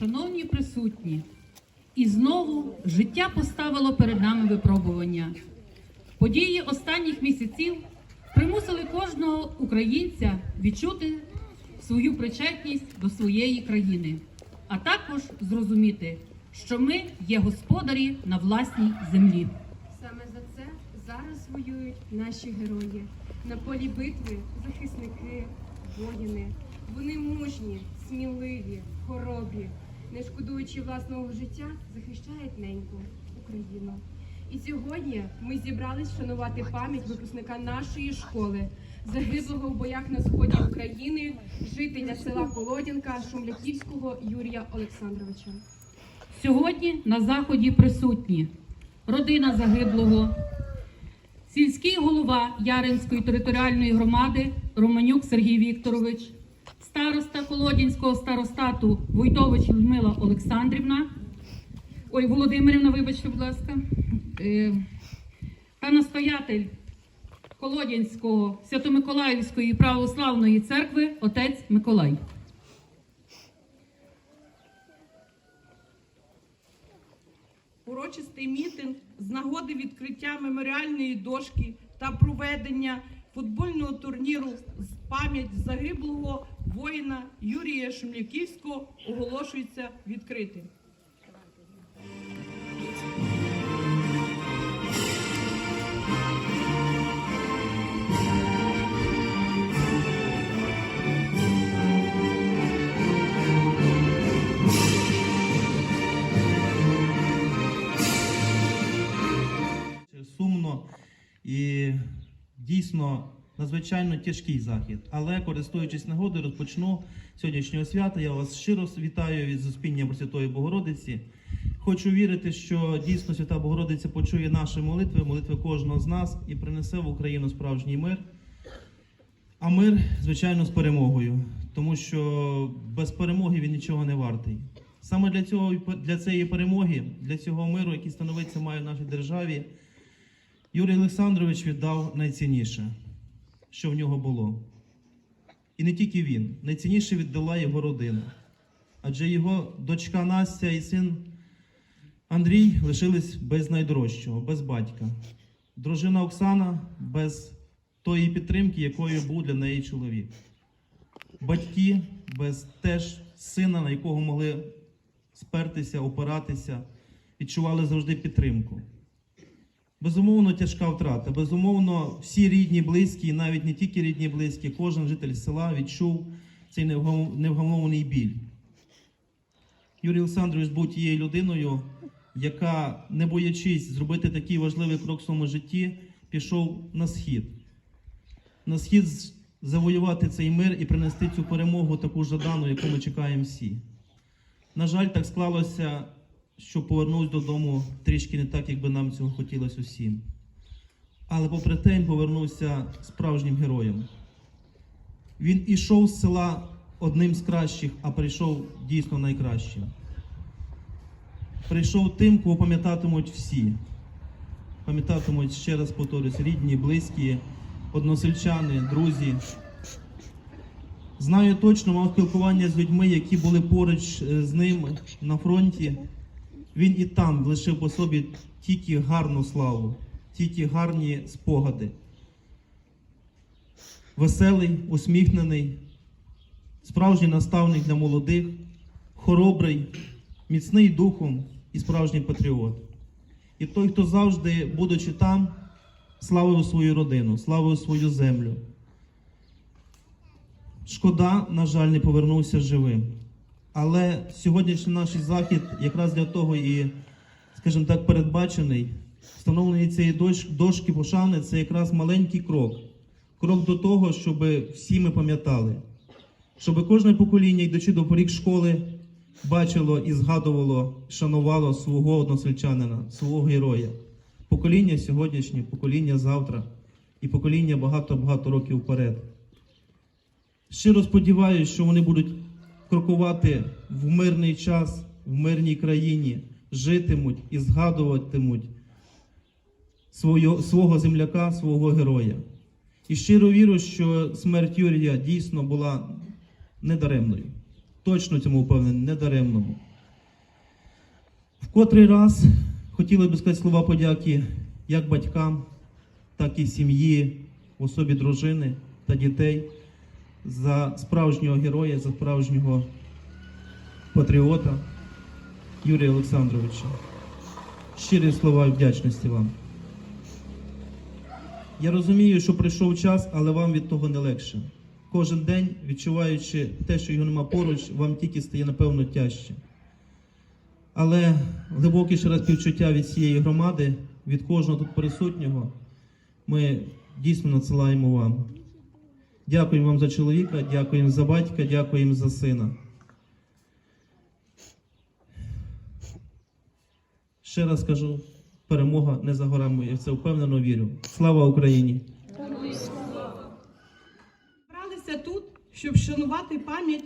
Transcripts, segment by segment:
Шановні присутні, і знову життя поставило перед нами випробування. Події останніх місяців примусили кожного українця відчути свою причетність до своєї країни, а також зрозуміти, що ми є господарі на власній землі. Саме за це зараз воюють наші герої. На полі битви захисники, воїни. Вони мужні, сміливі, хоробрі, не шкодуючи власного життя, захищають неньку Україну. І сьогодні ми зібрались вшанувати пам'ять випускника нашої школи, загиблого в боях на сході України, жителя села Колодянка Шумляківського Юрія Олександровича. Сьогодні на заході присутні родина загиблого, сільський голова Яринської територіальної громади Романюк Сергій Вікторович, староста Колодінського старостату Войтович Людмила Олександрівна. Ой, Володимирівна, вибачте, будь ласка. Е, Та настоятель Колодянського Свято-Миколаївської православної церкви отець Миколай. урочистий мітинг з нагоди відкриття меморіальної дошки та проведення футбольного турніру з пам'ять загиблого воїна Юрія Шумляківського оголошується відкритим. сумно і дійсно надзвичайно тяжкий захід. Але користуючись нагодою, розпочну сьогоднішнього свята. Я вас щиро вітаю від Зуспіння Пресвятої Богородиці. Хочу вірити, що дійсно Свята Богородиця почує наші молитви, молитви кожного з нас і принесе в Україну справжній мир. А мир, звичайно, з перемогою, тому що без перемоги він нічого не вартий. Саме для цього для цієї перемоги, для цього миру, який становиться має в нашій державі, Юрій Олександрович віддав найцінніше, що в нього було. І не тільки він, найцінніше віддала його родина. Адже його дочка Настя і син Андрій лишились без найдорожчого, без батька. Дружина Оксана без тої підтримки, якою був для неї чоловік. Батьки без теж сина, на якого могли спертися, опиратися, відчували завжди підтримку. Безумовно, тяжка втрата. Безумовно, всі рідні, близькі, навіть не тільки рідні, близькі, кожен житель села відчув цей невгам- невгамовний біль. Юрій Олександрович був тією людиною, яка, не боячись зробити такий важливий крок в своєму житті, пішов на схід. На схід завоювати цей мир і принести цю перемогу таку жадану, яку ми чекаємо всі. На жаль, так склалося, що повернувся додому трішки не так, як би нам цього хотілося усім. Але попри те, він повернувся справжнім героєм. Він ішов з села одним з кращих, а прийшов дійсно найкращим. Прийшов тим, кого пам'ятатимуть всі. Пам'ятатимуть, ще раз повторюсь, рідні, близькі, односельчани, друзі. Знаю точно, мав спілкування з людьми, які були поруч е, з ним на фронті. Він і там лишив по собі тільки гарну славу, тільки гарні спогади. Веселий, усміхнений, справжній наставник для молодих, хоробрий, міцний духом і справжній патріот. І той, хто завжди, будучи там, славив свою родину, славив свою землю. Шкода, на жаль, не повернувся живим. Але сьогоднішній наш захід якраз для того і, скажімо так, передбачений. Встановлення цієї дошки пошани це якраз маленький крок. Крок до того, щоб всі ми пам'ятали, щоб кожне покоління, йдучи до поріг школи, бачило і згадувало, шанувало свого односельчанина, свого героя. Покоління сьогоднішнє, покоління завтра і покоління багато-багато років вперед. Щиро сподіваюся, що вони будуть крокувати в мирний час, в мирній країні, житимуть і згадуватимуть свого, свого земляка, свого героя. І щиро вірю, що смерть Юрія дійсно була недаремною. Точно цьому впевнений, недаремному. В котрий раз хотіли би сказати слова подяки як батькам, так і сім'ї, особі дружини та дітей за справжнього героя, за справжнього патріота Юрія Олександровича. Щирі слова вдячності вам. Я розумію, що прийшов час, але вам від того не легше. Кожен день, відчуваючи те, що його нема поруч, вам тільки стає напевно тяжче. Але глибоке ще раз співчуття від цієї громади, від кожного тут присутнього, ми дійсно надсилаємо вам. Дякуємо вам за чоловіка, дякуємо за батька, дякуємо за сина. Ще раз кажу, перемога не за горами. Я в це впевнено вірю. Слава Україні! Зібралися тут, щоб вшанувати пам'ять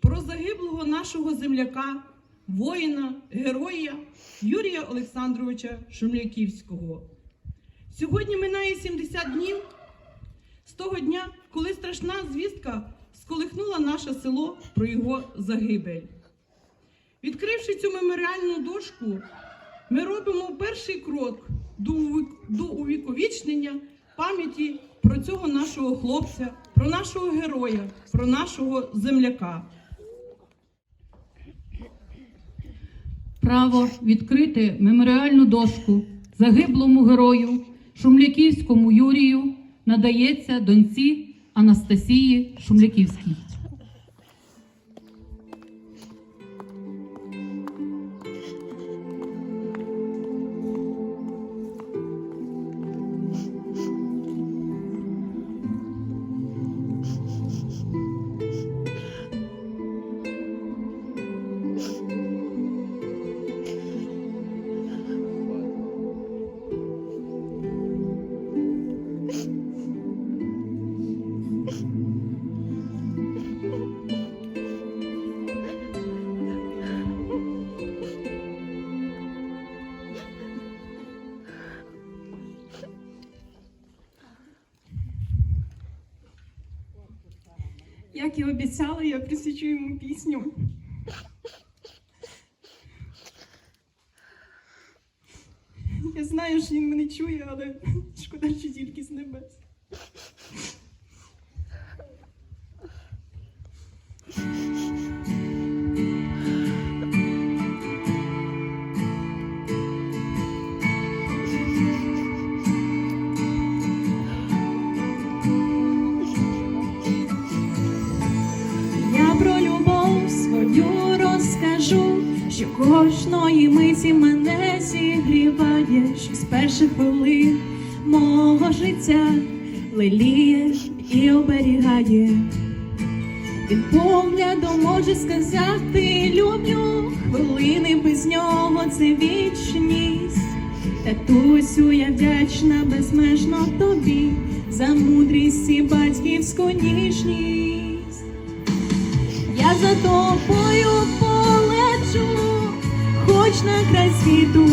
про загиблого нашого земляка, воїна, героя Юрія Олександровича Шумляківського. Сьогодні минає 70 днів з того дня, коли страшна звістка сколихнула наше село про його загибель. Відкривши цю меморіальну дошку, ми робимо перший крок до увіковічнення пам'яті про цього нашого хлопця, про нашого героя, про нашого земляка. Право відкрити меморіальну дошку загиблому герою Шумляківському Юрію надається доньці Анастасії Шумляківській. Як і обіцяла, я присвячу йому пісню. Я знаю, що він мене чує, але шкода, що тільки з небес. Що з перших хвилин мого життя леліє і оберігає. Він поглядом може сказати люблю, хвилини без нього це вічність. Татусю, я вдячна безмежно тобі за мудрість і батьківську ніжність. Я за тобою полечу, хоч на край світу,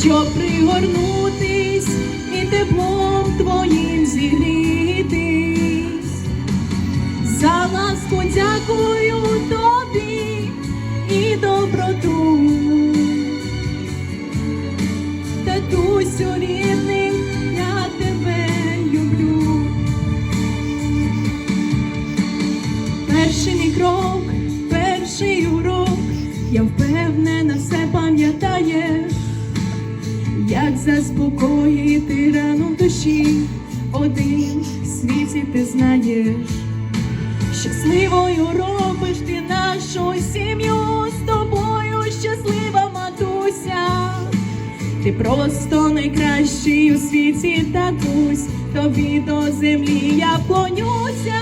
щоб пригорнутись і теплом твоїм зігрітись. За ласку дякую заспокоїти рану душі, один в світі ти знаєш. Щасливою робиш ти нашу сім'ю з тобою, щаслива матуся. Ти просто найкращий у світі татусь, тобі до землі я клонюся.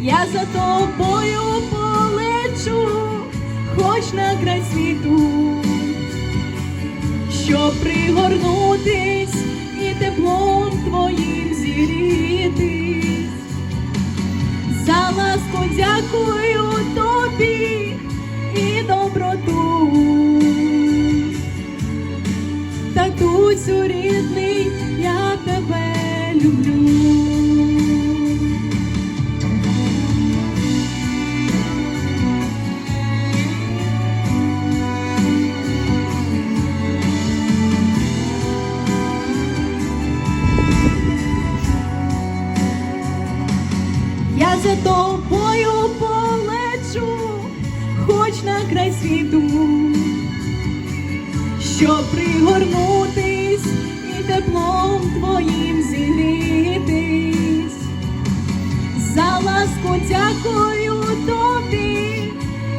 Я за тобою полечу, хоч на край світу, щоб пригорнутись і теплом твоїм зігрітись. За ласку дякую тобі і доброту. Дякую тобі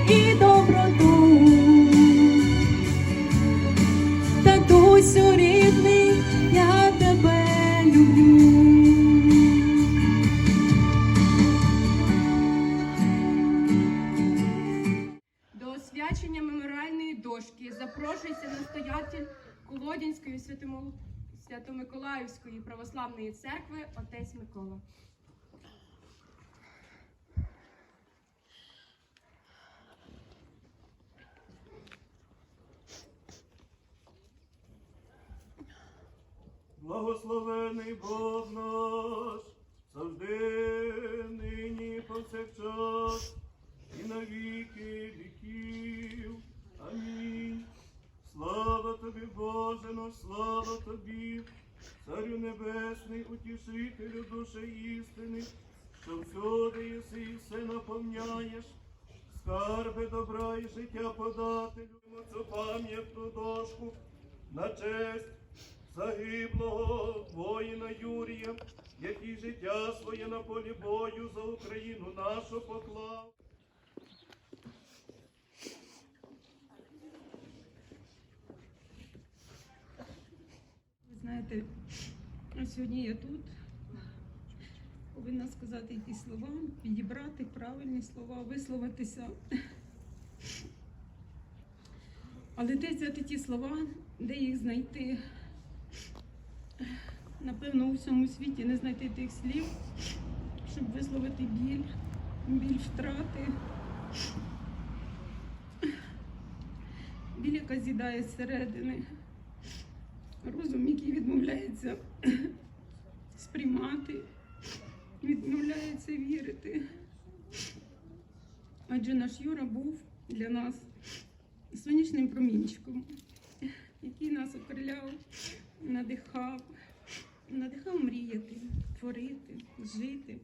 і доброту. Татусю рідний, я тебе. До освячення меморіальної дошки запрошується настоятель Колодянської Святимо- Свято-Миколаївської православної церкви отець Микола. Благословений Бог наш, завжди, нині, повсякчас, і на віки віків. Амінь. Слава тобі, Боже наш, слава тобі, Царю Небесний, утішителю душі істини, що всюди єси і все наповняєш, скарби добра і життя подателю, цю пам'ятну дошку на честь загиблого воїна Юрія, який життя своє на полі бою за Україну нашу поклав. Ви знаєте, сьогодні я тут повинна сказати якісь слова, підібрати правильні слова, висловитися. Але де взяти ті слова, де їх знайти? Напевно, у всьому світі не знайти тих слів, щоб висловити біль, біль втрати, біль, яка з'їдає зсередини. Розум, який відмовляється сприймати, відмовляється вірити. Адже наш Юра був для нас сонячним промінчиком, який нас окриляв, надихав, надихав мріяти, творити, жити,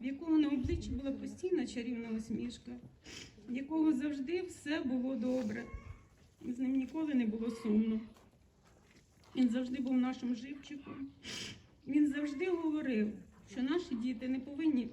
в якого на обличчі була постійна чарівна усмішка, в якого завжди все було добре. З ним ніколи не було сумно. Він завжди був нашим живчиком. Він завжди говорив, що наші діти не повинні.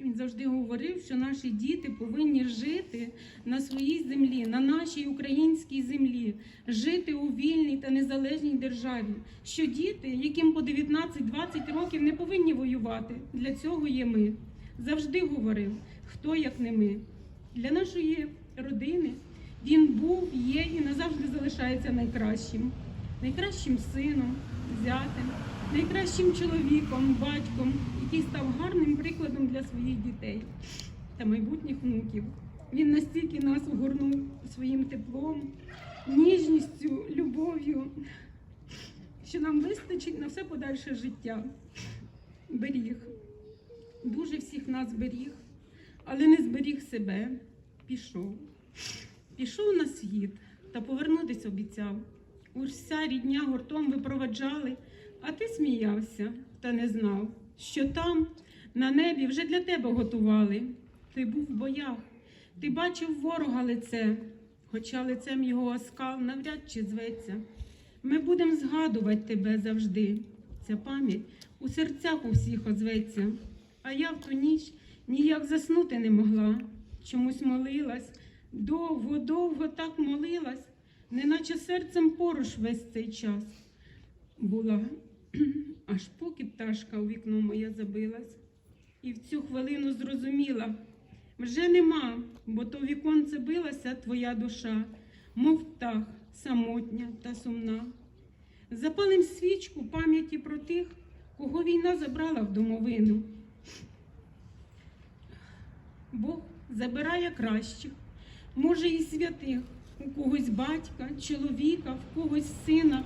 Він завжди говорив, що наші діти повинні жити на своїй землі, на нашій українській землі, жити у вільній та незалежній державі. Що діти, яким по 19-20 років не повинні воювати, для цього є ми. Завжди говорив, хто як не ми. Для нашої родини він був, є і назавжди залишається найкращим, найкращим сином, зятем, найкращим чоловіком, батьком, який став гарним прикладом для своїх дітей та майбутніх внуків. Він настільки нас огорнув своїм теплом, ніжністю, любов'ю, що нам вистачить на все подальше життя. Беріг. Дуже всіх нас беріг, але не зберіг себе. Пішов. Пішов на світ та повернутись обіцяв. Уся рідня гуртом випроваджали, а ти сміявся та не знав, що там, на небі, вже для тебе готували. Ти був в боях, ти бачив ворога лице, хоча лицем його оскал навряд чи зветься. Ми будемо згадувати тебе завжди. Ця пам'ять у серцях у всіх озветься. А я в ту ніч ніяк заснути не могла. Чомусь молилась, довго, довго так молилась, неначе серцем поруч весь цей час була, аж поки пташка у вікно моє забилась. І в цю хвилину зрозуміла, вже нема, бо то віконце билася твоя душа, мов птах, самотня та сумна. Запалим свічку пам'яті про тих, кого війна забрала в домовину. Бог забирає кращих, може і святих, у когось батька, чоловіка, в когось сина.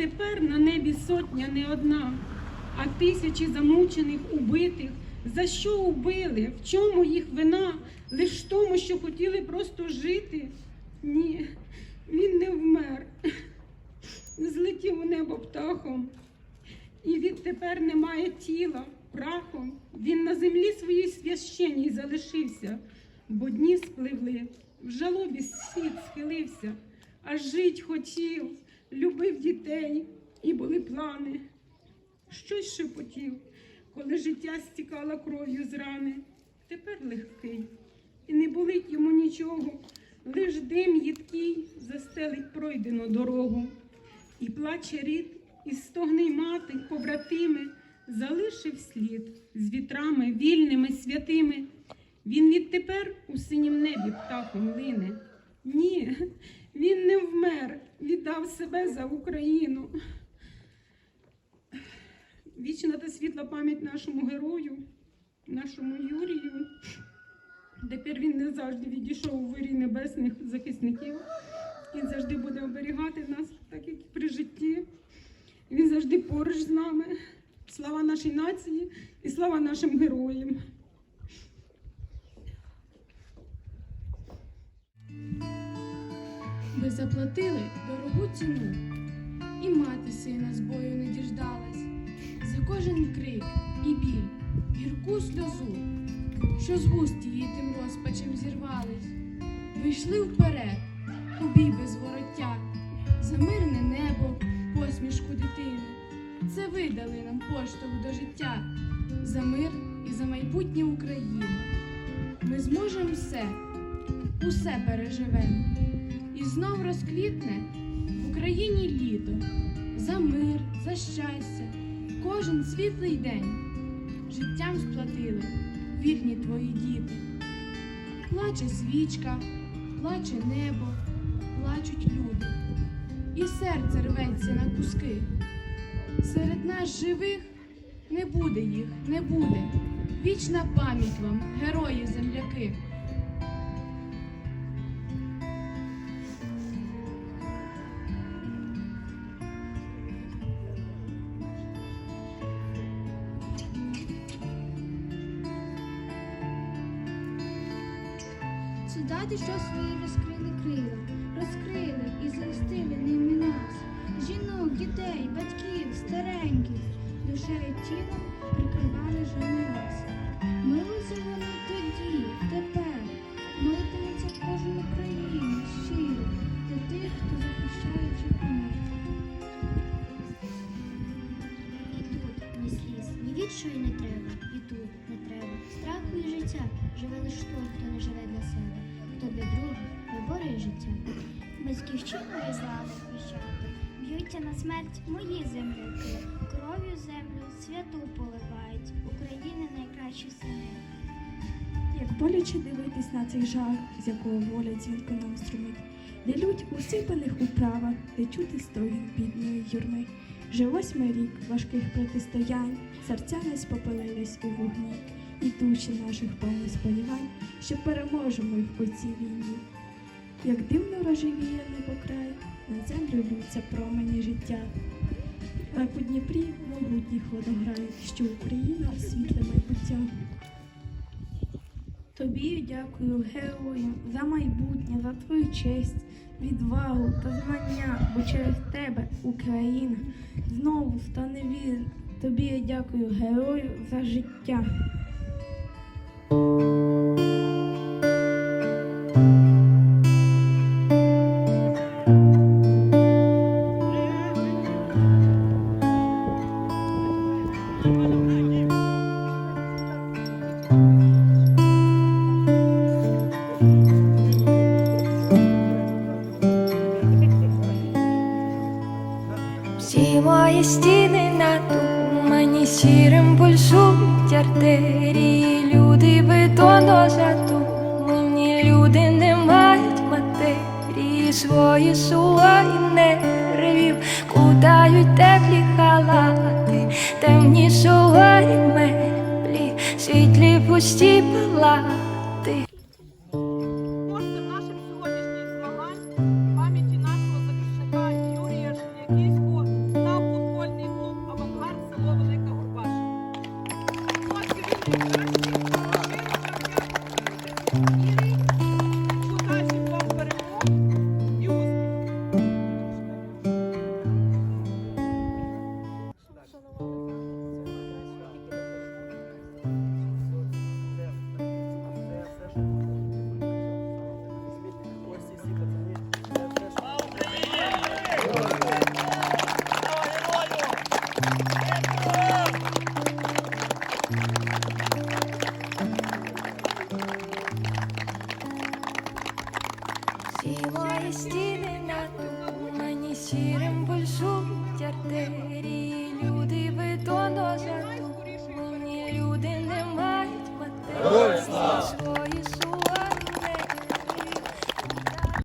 Тепер на небі сотня не одна, а тисячі замучених, убитих. За що убили? В чому їх вина? Лиш в тому, що хотіли просто жити. Ні, він не вмер. Злетів у небо птахом. І відтепер немає тіла, прахом. Він на землі своїй священній залишився, бо дні спливли, в жалобі світ схилився, а жить хотів, любив дітей, і були плани. Щось шепотів, коли життя стікало кров'ю з рани. Тепер легкий, і не болить йому нічого, лиш дим їдкий застелить пройдену дорогу. І плаче рід, і стогне й мати, побратими, залишив слід з вітрами вільними, святими. Він відтепер у синім небі птахом лине. Ні, він не вмер, віддав себе за Україну. Вічна та світла пам'ять нашому герою, нашому Юрію. Тепер він не завжди відійшов у вирій небесних захисників. Він завжди буде оберігати нас, так як і при житті. Він завжди поруч з нами. Слава нашій нації і слава нашим героям. Заплатили дорогу ціну, і мати сина з бою не діждалась. За кожен крик і біль, гірку сльозу, що з вуст її тим розпачем зірвались. Ви йшли вперед, у бій без вороття, за мирне небо, посмішку дитини. Це ви дали нам поштовх до життя, за мир і за майбутнє України. Ми зможемо все, усе переживемо. Знов розквітне в Україні літо за мир, за щастя, кожен світлий день життям сплатили вірні твої діти. Плаче свічка, плаче небо, плачуть люди, і серце рветься на куски. Серед нас живих не буде їх, не буде. Вічна пам'ять вам, герої земляки. Солдати, що свої розкрили крила, розкрили і захистили ними нас, жінок, дітей, батьків, стареньких, душею тілом прикривали жодний раз. Милуйся вони тоді, тепер, молитиметься кожен Україні щиро для тих, хто захищає чи. І тут ні сліз, ні відчаю не треба, і тут не треба. Страху і життя живе лиш той, хто не живе для себе, хто для других виборює життя. Батьківщиною зради хрещати, б'ються на смерть мої земляки, кров'ю землю святу поливають, України найкращі сини. Як боляче дивитись на цей жар, з якого воля дзвінко нам струмить, де лють у сипаних управах, де чути стогін бідної юрми. Вже восьмий рік важких протистоянь, серця не спопилились у вогні, і душі наших повні сподівань, що переможемо й у цій війні. Як дивно рожевіє небо край, на землю лються промені життя. Так у Дніпрі могутніх водограють, що Україна світле майбуття. Тобі дякую, героям, за майбутнє, за твою честь, відвагу та знання, бо через тебе Україна знову стане вільна. Тобі я дякую, герою, за життя. Бетону мені люди не мають матерії, свої сувої нервів, кудають теплі халати, темні сувої меблі, світлі пусті палати.